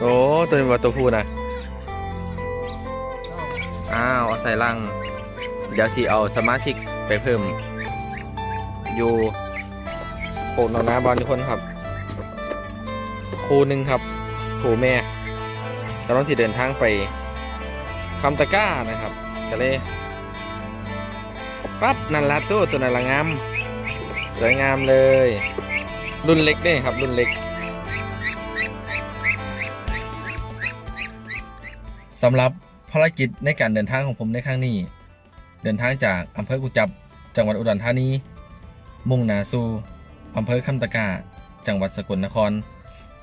โอ้ตัวนี้ว่าตัวผู้นะอ้าวเอาใส่ลัง เดี๋ยวสิเอาสมาชิกไปเพิ่ม อยู่โคนอนาบอลทุกคนครับครูหนึ่งครับครูแม่กำลังสิเดินทางไปคำตะก้านะครับก็เลยปั๊บนันละตัวตัวนันละงามสวยงามเลย รุ่นเล็กด้วยครับ รุ่นเล็ก สำหรับภารกิจในการเดินทางของผมในครั้งนี้ เดินทางจากอำเภอกุจับ จังหวัดอุดรธานี มุ่งหนาสู่อำเภอคำตะกา จังหวัดสกลนคร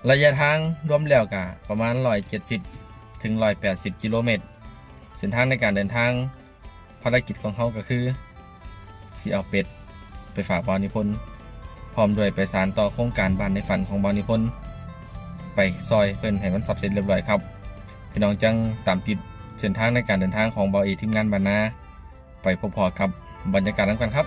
ระยะทางรวมแล้วกะประมาณ 170 ถึง 180 กิโลเมตร เส้นทางในการเดินทาง ภารกิจของเขาก็คือสีเอาเป็ด ไปฝากบานิพนธ์พร้อมด้วยไปสารต่อโครงการบ้านในฝันของบานิพนธ์ไปซอยเพิ่นให้มันสับเสร็จเรียบร้อยครับ พี่น้องจังตามติดเส้นทางในการเดินทางของบาเอทีมงานบานนา ไปพบพอกับบรรยากาศนั้นกันครับ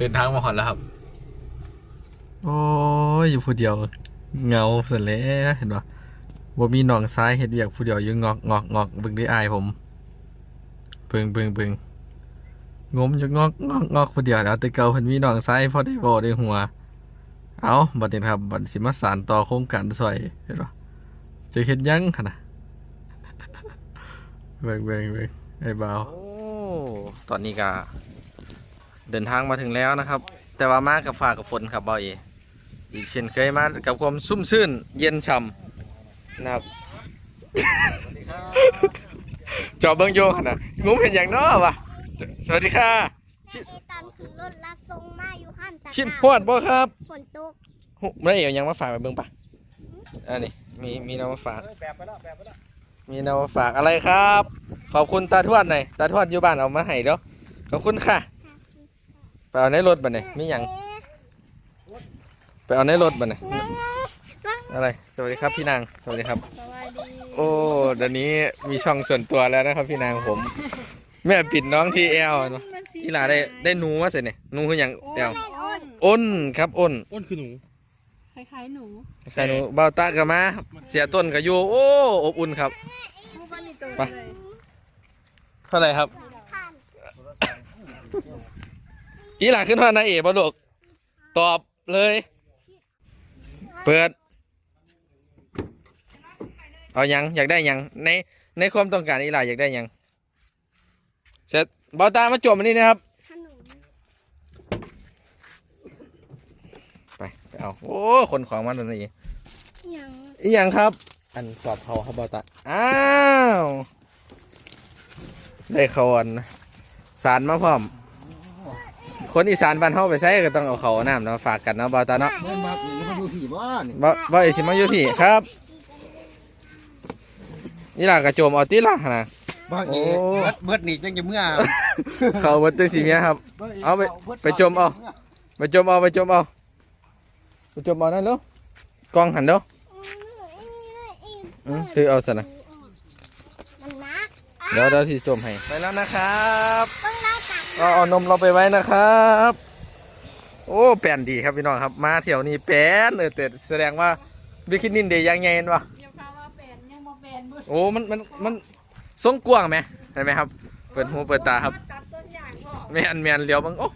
เดินทางมาหอนแล้วครับ โอ้ยอยู่ผู้เดียวเหงาเสร็จแล้วเห็นปะบ่มีหนองซ้ายเห็ดเวียกผู้เดียวอยู่งอกงอกงอกเบิ่งได้อายผมเบิ่งเบิ่งเบิ่งงมอยู่งอกงอกงอกผู้เดียวแล้วแต่เก่าเพิ่นมีหนองซ้ายพอได้บ่ได้หัว เอาบัดนี้ครับบัดสิมาสานต่อโครงการซอยเห็นปะจะเฮ็ดหยังหั่นน่ะเบิ่งเบิ่งเบิ่งไอ้บ่าวโอ้ตอนนี้ก็ เดินทางมาถึงแล้วนะครับ แต่ว่ามากับฟ้ากับฝนครับบอยอีกเช่นเคยมากับความซุ่มซื่นเย็นช่ำนะครับจอบเบิ้งโยขนาดงุ้มเห็นอย่างน้อวะสวัสดีค่ะแม่เอตันขึ้นรถรับส่งมาอยู่ข้ามตะคิดฮอดบ่ครับฝนตกหุไม่เอ๋ยังมาฝากไปเบิ้งปะอันนี้มีมีน้ำมาฝากแบบไปแล้วแบบไปแล้วมีน้ำมาฝากอะไรครับ ขอบคุณตาทวดหน่อยตาทวดอยู่บ้านเอามาให้เด้อขอบคุณค่ะ ไปเอาในรถบัดนี่มีหยังไปเอาในรถบัดนี่แม่อะไร สวัสดีครับพี่นาง สวัสดีครับสวัสดีโอ้เดี๋ยวนี้มีช่องส่วนตัวแล้วนะครับ พี่นางผม แม่ปิดน้องที่แอลเนาะพี่หลาได้ได้หนูมาเสร็จเนี่ยหนูคืออย่างแอลอ้นอ้นครับอ้นอ้นคือหนูคล้ายๆหนูใครหนูเบาตากับมาเสียต้นกับยูโอ้อบอุ่นครับผู้ผลิตตัวไปเลยเท่าไหร่ครับผ่าน อีหลาขึ้นว่านาเอ๋บ่ลูกตอบเลย เปิด เอายังอยากได้ยังในในความต้องการอีหลาอยากได้ยังเสร็จเบาตามาจวบมันนี่นะครับขนมไปไปเอาโอ้คนของมันตรงนี้ยังอีหยังครับ อันสอบเขาครับเบาตาอ้าวได้เขาอันสารมาพร้อม คนอีสานบ้านเฮาไปใช้ก็ต้องเอาเขาวน้ำมาฝากกันเนาะเบาตาเนาะเล่นมานี่มาดูผีบ้านนี่บ่บ่ไอสิมาอยู่พี่ครับ นี่ล่ะกระโจมเอาติล่ะนะ บ้านโอ้เอเบิดเบิดนี่จังจะเมื่อเขาเบิดตึงสีเมียครับ เอาไปไปจมเอา ไปจมเอาไปจมเอาไปจมเอานั่นเด้อกล้องหันเด้ออืมถือเอาซะนะมันน้เดี๋ยวเดี๋ยวที่จมให้ไปแล้วนะครับต้องได้ตัก ก็เอานมเราไปไว้นะครับ โอ้แปลนดีครับพี่น้องครับ มาเที่ยวนี้แปลนเออแต่แสดงว่าบิกินินเดย์ยังไงวะเดี๋ยวพาว่าแฟนยังมาแฟนบุญโอ้มันมันมันทรงกว้างไหมเห็นไหมครับ เปิดหูเปิดตาครับตัดต้นอย่างพ่อแม่นแม่นเลี้ยวเบังโอ้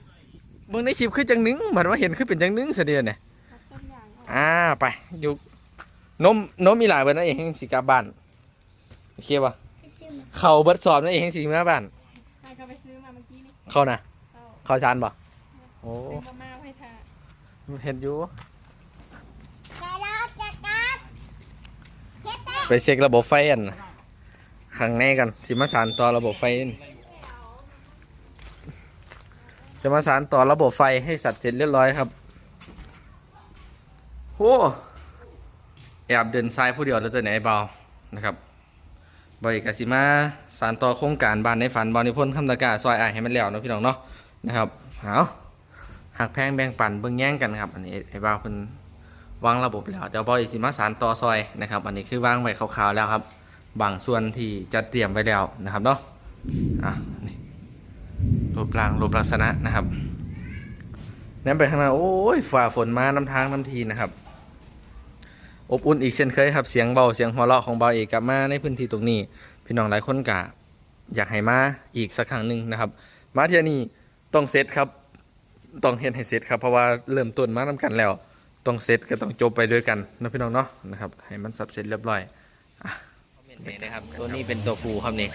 เบิ่งในคลิปคือจังหนึงเหมือนว่าเห็นคือเป็นจังหนึงเสียเดียวเนี่ยตัดต้นอย่างพ่ออ่าไปอยู่นมนมมีหลายเบิดนั่นเองสิกลับบ้านโอเคป่ะไปซื้อมาเขาเบิดสอบนั่นเองสิมาบ้าน ใครก็ไปซื้อมา เมื่อกี้นี่เขานะเอาเขาชานป่ะโอ้ซื้อมาม่าให้ทาเห็นอยู่ไปแล้วจัดการเฮ็ดได้ไปเช็คระบบไฟอันข้างในกันสิมาสานต่อระบบไฟอันจะมาสานต่อระบบไฟให้สัตว์เสร็จเรียบร้อยครับโอ้แอบเดินซ้ายผู้เดียวแล้วตัวไหนไอ้เบานะครับ บอยกสิมาสานต่อโครงการบ้านในฝันบอนิพนธ์คำตะกร้าซอยอายให้มันแล้วเนาะพี่น้องเนาะนะครับเอาหักแพงแบ่งปันเบิ่งแย่งกันครับอันนี้ไอ้เบาเพิ่นวางระบบแล้วเดี๋ยวบอยสิมาสารต่อซอยนะครับ อันนี้คือวางไว้คร่าวๆแล้วครับ บางส่วนที่จะเตรียมไว้แล้วนะครับเนาะอะนี่รูปร่างรูปลักษณะนะครับนั่นไปข้างหน้าโอ้ยฝ่าฝนมาน้ำทางน้ำทีนะครับ อบอุ่นอีกเช่นเคยครับเสียงเบาเสียงหัวเราะของเบาเอกกลับมาในพื้นที่ตรงนี้ พี่น้องหลายคนกะอยากให้มาอีกสักครั้งหนึ่งนะครับ มาเที่ยนี้ต้องเซตครับต้องเห็นให้เสร็จครับเพราะว่าเริ่มต้นมานํกันแล้ว ต้องเซตก็ต้องจบไปด้วยกันนะพี่น้องเนาะนะครับให้มันสับเสร็จเรียบร้อยนี่นะครับตัวนี้เป็นตัวผูครับนี่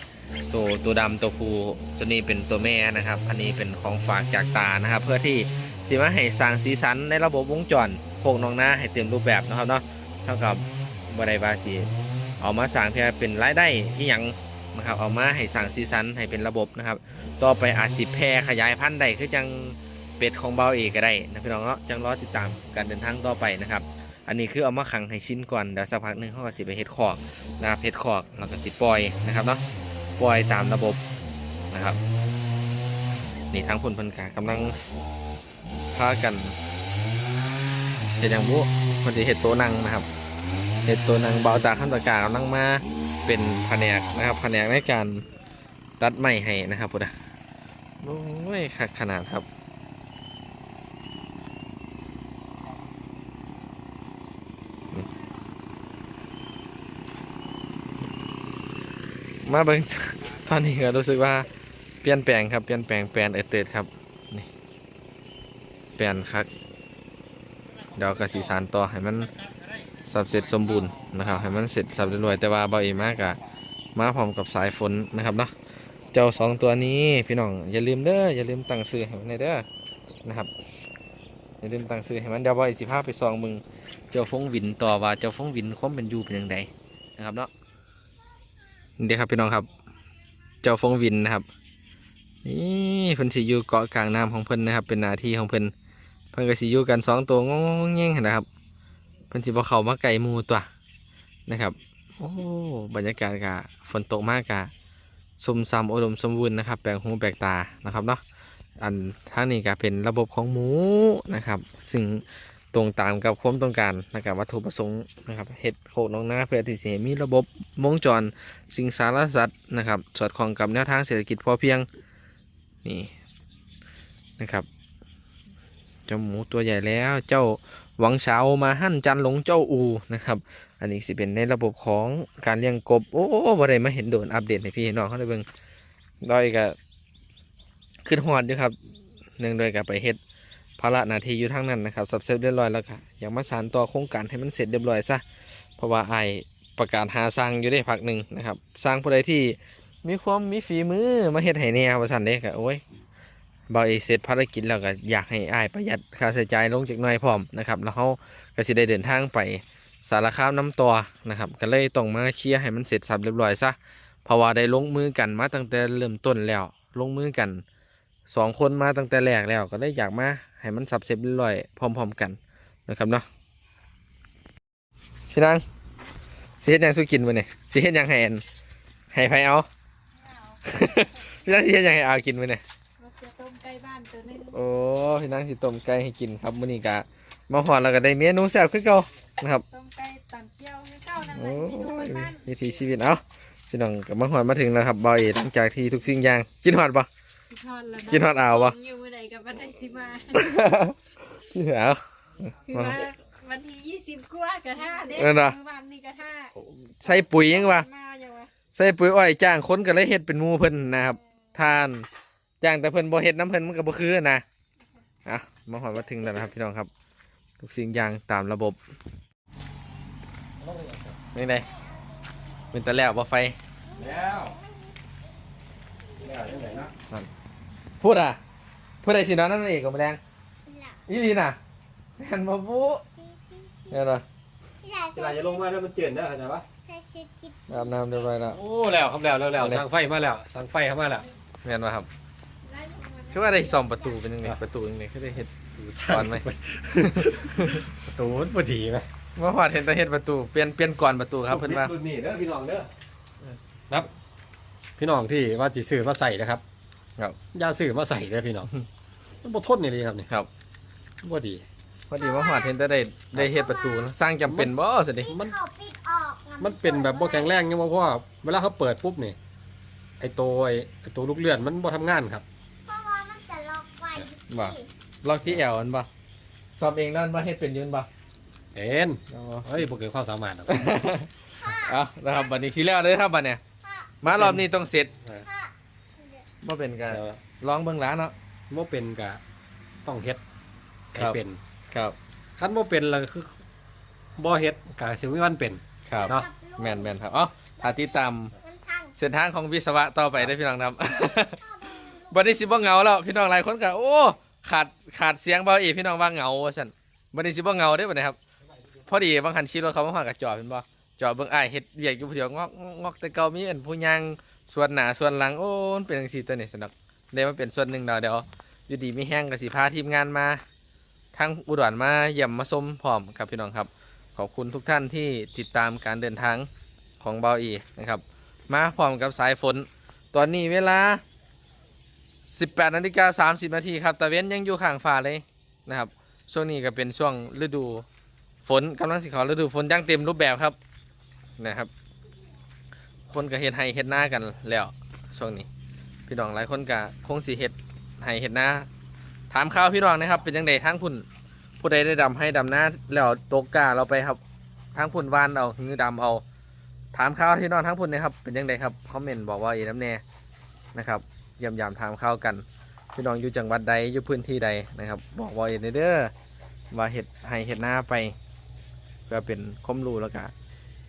ตัวตัวดำตัวผูตัวนี้เป็นตัวแม่นะครับ อันนี้เป็นของฝากจากตานะครับ เพื่อที่สิมาให้สร้างสีสันในระบบวงจรโคกนองหน้าให้เต็มรูปแบบนะครับเนาะ เท่ากับบริบาสีเอามาสร้างเพื่อเป็นรายได้ที่ยังนะครับเอามาให้สร้างสีสันให้เป็นระบบนะครับ ต่อไปอาจสิแพร่ขยายพันธุ์ได้คือจังเป็ดของเบาเอกก็ได้นะพี่น้องเนาะจังรอติดตามการเดินทางต่อไปนะครับ อันนี้คือเอามาขังให้ชิ้นก่อนเดี๋ยวสักพักหนึ่งเขาก็สิไปเฮ็ดคอกนะครับเฮ็ดคอกแล้วก็สิปล่อยนะครับเนาะปล่อยตามระบบนะครับนี่ทั้งคนเพันกากำลังพากันเฮ็ดอย่างบุคนที่เฮ็ดโตนั่งนะครับ เต๊ะนั่งเบาจากขั้นตอกางกำลังมาเป็นแผนกนะครับแผนกในการตัดไม้ให้นะครับพุทธะโอ้ยคักขนาดครับมาเบิ่งตอนนี้ก็รู้สึกว่าเปลี่ยนแปลงครับเปลี่ยนแปลงแปลนเอเตดครับนี่เปลนครับเดี๋ยวกสีสานต่อให้มัน สับเสร็จสมบูรณ์นะครับให้มันเสร็จสับเรียบร้อยแต่ว่าเบาเอมากอะมาพร้อมกับสายฝนนะครับเนาะเจ้าสองตัวนี้พี่น้องอย่าลืมเด้ออย่าลืมตั้งซื้อให้มันในเด้อนะครับอย่าลืมตั้งซื้อให้มันเดี๋ยวเบาเอสิพาไปซองมึงเจ้าฟงวินต่อว่าเจ้าฟงวินความเป็นอยู่เป็นยังไงนะครับเนาะนี่เด้อครับพี่น้องครับ เจ้าฟงวินนะครับนี่เพิ่นสิอยู่เกาะกลางน้ำของเพิ่นนะครับ เป็นหน้าที่ของเพิ่นเพิ่นก็สิอยู่กันสองตัวงงๆแงงนะครับ เพิ่นสิบ่เข้ามาไก่หมูตัวนะครับ โอ้บรรยากาศกะฝนตกมากกะซุ่มซ้ำอุดมสมบูรณ์นะครับ แปลงหูแปลกตานะครับเนาะอันทางนี้ก็เป็นระบบของหมูนะครับ ซึ่งตรงตามกับความต้องการนะครับวัตถุประสงค์นะครับเห็ดโคกน้องนาเพื่อที่จะมีระบบวงจรสิ่งสารสัตว์นะครับสอดคล้องกับแนวทางเศรษฐกิจพอเพียงนี่นะครับเจ้าหมูตัวใหญ่แล้วเจ้า หวังเฉามาหั่นจันหลงเจ้าอูนะครับ อันนี้สิเป็นในระบบของการเลี้ยงกบ โอ้บ่ได้มาเห็นโดนอัปเดตให้พี่น้องเขาได้เบิ่งดอยก็ขึ้นหอดอยู่ครับเนื่องโดวยกับไปเฮ็ดภาระหน้าที่อยู่ทางนั้นนะครับสับเซฟเรียบร้อยแล้วค่ะอยากมาสานต่อโครงการให้มันเสร็จเรียบร้อยซะเพราะว่าไอประกาศหาสร้างอยู่ได้พักหนึ่งนะครับ สร้างผู้ใดที่มีความมีฝีมือมาเฮ็ดให้เนี่ยว่าซั่นเด้ก็โอ้ย บาเอกเสร็จภารกิจแล้วก็อยากให้อ้ายประหยัดค่าใช้จ่ายลงจากหน่อยพร้อมนะครับแล้วเขาก็สิได้เดินทางไปสารคามน้ำตัวนะครับก็เลยต้องมาเคลียร์ให้มันเสร็จสับเรียบร้อยซะเพราะว่าได้ลงมือกันมาตั้งแต่เริ่มต้นแล้วลงมือกันสองคนมาตั้งแต่แรกแล้วก็ได้อยากมาให้มันสับเสร็จเรียบร้อยพร้อม ๆกันนะครับเนาะพี่นางสิเฮ็ดหยังสู้กินมื้อนี่สิเฮ็ดหยังให้อันให้ไผเอาพี่นางสิเฮ็ดหยังให้อากินมื้อนี่เรา จะต้มไก่บ้านตัวหนึงโอ้พี่นางสิต้มไก่ให้กินครับมื้อนี้ก็มาฮอดแล้วก็ได้เมนูแซ่บคือเก่านะครับต้มไก่ตำเกี๊ยวให้เก้านั่นแหโอ้ละเมนูยบ้านวิถีชีวิตเอาพี่น้องกับมาหอดมาถึงแล้วครับบอยหลังจากที่ทุกสิ่งอย่างกินหอดปะคิดฮอดแล้วคิดฮอดเอาวะอยู่เมื่อไหร่กับวันไหนสิมาที่เหรอคือว่าวันที่ยี่สิบกว่ากระท่าเด็กเออน่ะวันนี้กระท่าใส่ปุ๋ยยังวะมาอย่างวะใส่ปุ๋ยอ้อยจ้างคนก็เลยเฮ็ดเป็นหมูเพิ่นนะครับทาน จ้างแต่เพิ่นบ่เฮ็ดน้ำเพิ่นมันก็บ่คือนะอะมาหอดมาถึงแล้วนะครับพี่น้องครับ ทุกสิ่งอย่างตามระบบนี่ไงเป็นตะแล้วบ่ไฟแล้วแล้วยังไงนะพูดอะพูดได้สิเนาะนั่นเองกับแมลงหลับอีหลีน่ะแม่นบ่ปุ๊เนี่ยเนาะที่หลับเวลาจะลงมาแล้วมันเจือนได้เข้าใจปะใส่ชุดคิดอาบน้ำเรียบร้อยแล้วโอ้แล้วครับแล้วแล้วแล้วเอาเลยสั่งไฟมาแล้วสั่งไฟเข้ามาแล้วแม่นบ่ครับไล่ลงมา คือว่าได้ซ่อมประตูเป็นยังไงประตูยังไงคือได้เฮ็ดก่อนไหมประตูมันพอดีไหมว่าฮอดเห็นแต่เฮ็ดประตูเปลี่ยนเปลี่ยนก่อนประตูครับเพิ่นว่ารุ่นนี้เด้อพี่น้องเด้อครับ พี่น้องที่ว่าจีซื้อมาใส่นะครับ ครับอย่าซื้อมาใส่เด้อพี่น้องมันบ่ทนนี่เลยครับนี่ครับบ่ดีพอดีว่าฮอดเห็นแต่ได้ได้เฮ็ดประตูนะสร้างจำเป็นบ่สิดิมันเขาปิดออกะมันเป็นแบบบ่แข็งแรงยังบ่เพราะว่าเวลาเขาเปิดปุ๊บนี่ไอตัวไอ้ไอตัวลูกเลื่อนมันบ่ทำงานครับ บ่ลอกที่แอวมันบ่สอบเองนั่นบ่เฮ็ดเป็นอยืนบ่เอ็นเอาเฮ้ยบ่เกิดความสามารถหรอกเอานะครับบัดนี้สิแล้วเด้อครับบัดเนี่ยมารอบนี้ต้องเสร็จพ่อบ่เป็นการแล้วลองเบิ่งหล้านเนาะบ่เป็นก็ต้องเฮ็ดให้ครับเป็นครับคันบ่เป็นแล้วคือบ่เฮ็ดก็สิมีวันเป็นครับเนาะแม่นแม่นครับอ๋อถ้าติดตามมันพังเส้นทางของวิศวะต่อไปได้อพี่น้องครับ บัดนี้สิบ่เหงาแล้วพี่น้องหลายคนก็โอ้ขาดขาดเสียงเบาอีพี่น้องว่าเหงาว่าซั่นบัดนี้สิบ่เหงาเด้อบัดนี้ครับ พอดีบางคันขี่รถเขามาฮอดกับจอดเห็นบ่จอดเบิ่งอ้ายเฮ็ดเวียกอยู่ผู้เดียวงอกงอกแต่เก่ามีอันผู้ย่างส่วนหน้าส่วนหลังโอ้มันเป็นจังซี่ตัวนี้สนักได้มาเป็นส่วนหนึ่งดาวเดี๋ยวอยู่ดีมีแห้งก็สิพาทีมงานมาทางอุดรมาเยี่ยมมาชมพร้อมครับพี่น้องครับ ขอบคุณทุกท่านที่ติดตามการเดินทางของเบาอีนะครับ มาพร้อมกับสายฝน ตอนนี้เวลา 18นาฬิกา30นาทีครับตะเว้นยังอยู่ข้างฟ้าเลยนะครับช่วงนี้ก็เป็นช่วงฤดูฝนกำลังสิเขาฤดูฝนย่างเต็มรูปแบบครับนะครับ คนก็เฮ็ดให้เฮ็ดหน้ากันแล้วช่วงนี้ พี่น้องหลายคนก็คงสิเฮ็ดให้เฮ็ดหน้าถามข่าวพี่น้องนะครับ เป็นยังไงทางพุ่นผู้ใดได้ดำให้ดำหน้าแล้วตกกาเราไปครับทางพุ่นวานเอาหือดำเอา ถามข่าวที่นอนทั้งพุ่นนะครับเป็นยังไงครับคอมเมนต์บอกว่าอีน้ำแน่นะครับ ยำยำถามข่าวกัน พี่น้องอยู่จังหวัดใดอยู่พื้นที่ใดนะครับ บอกว่าอีเด้อว่าเห็ดให้เห็ดหน้าไปเพื่อเป็นข้อมรู้แล้วก็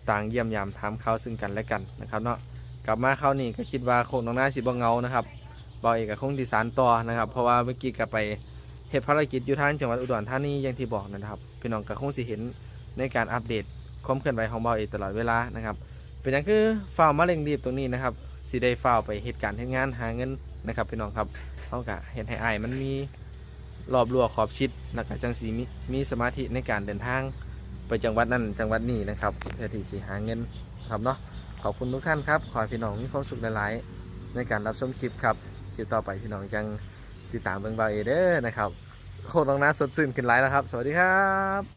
ต่างเยี่ยมยามถามข่าวซึ่งกันและกันนะครับเนาะกลับมาครานี้ก็คิดว่าคงน้องหน้าสิบ่เงานะครับบอยเอกก็คงดีสานต่อนะครับ เพราะว่าเมื่อกี้ก็ไปเฮ็ดภารกิจอยู่ทางจังหวัดอุดรธานีอย่างที่บอกนะครับ พี่น้องก็คงสิเห็นในการอัปเดตความเคลื่อนไหวของบอเอกตลอดเวลานะครับ เป็นอย่างคือฝ้าวมาเร่งรีบตรงนี้นะครับ สิได้เฝ้าไปเหตุการณ์เหตุงานหาเงินนะครับพี่น้องครับเขากะเห็นให้อายมันมีรอบรั้วขอบชิดแล้วก็จังสีมีมีสมาธิในการเดินทาง ไปจังหวัดนั้นจังหวัดนี้นะครับเพื่อที่สิหาเงินครับเนาะขอบคุณทุกท่านครับ ขอให้พี่น้องมีความสุขหลายๆในการรับชมคลิปครับคลิปต่อไปพี่น้องจังติดตามเบิ่งเบาเอเด้อนะครับโคตรน้องน้าสดชื่นขึ้นหลายแล้วครับ สวัสดีครับ